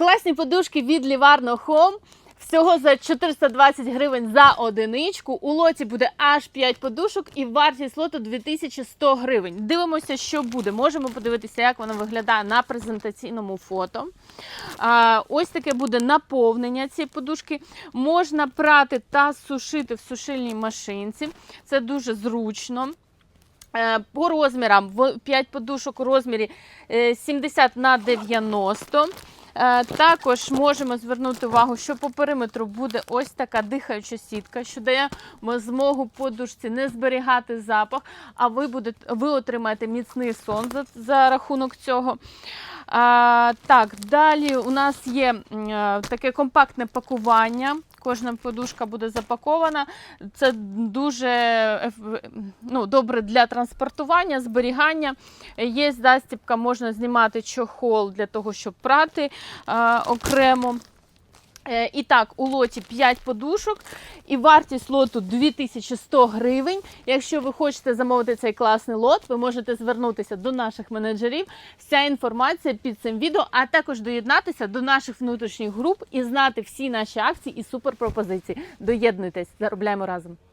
Класні подушки від Livarno Home. Всього за 420 гривень за одиничку. У лоті буде аж 5 подушок і вартість лоту 2100 гривень. Дивимося, що буде. Можемо подивитися, як воно виглядає на презентаційному фото. А, ось таке буде наповнення цієї подушки. Можна прати та сушити в сушильній машинці. Це дуже зручно. Е, По розмірам 5 подушок у розмірі е, 70 на 90. Е, Також можемо звернути увагу, що по периметру буде ось така дихаюча сітка, що дає змогу подушці не зберігати запах, а ви, будете, ви отримаєте міцний сон за, за рахунок цього. А, так, далі у нас є е, таке компактне пакування. Кожна подушка буде запакована. Це дуже ну, добре для транспортування, зберігання. Є застібка, можна знімати чохол для того, щоб прати а, окремо. Е, І так, у лоті 5 подушок і вартість лоту 2100 гривень. Якщо ви хочете замовити цей класний лот, ви можете звернутися до наших менеджерів. Вся інформація під цим відео, а також доєднатися до наших внутрішніх груп і знати всі наші акції і суперпропозиції. Доєднуйтесь, заробляємо разом.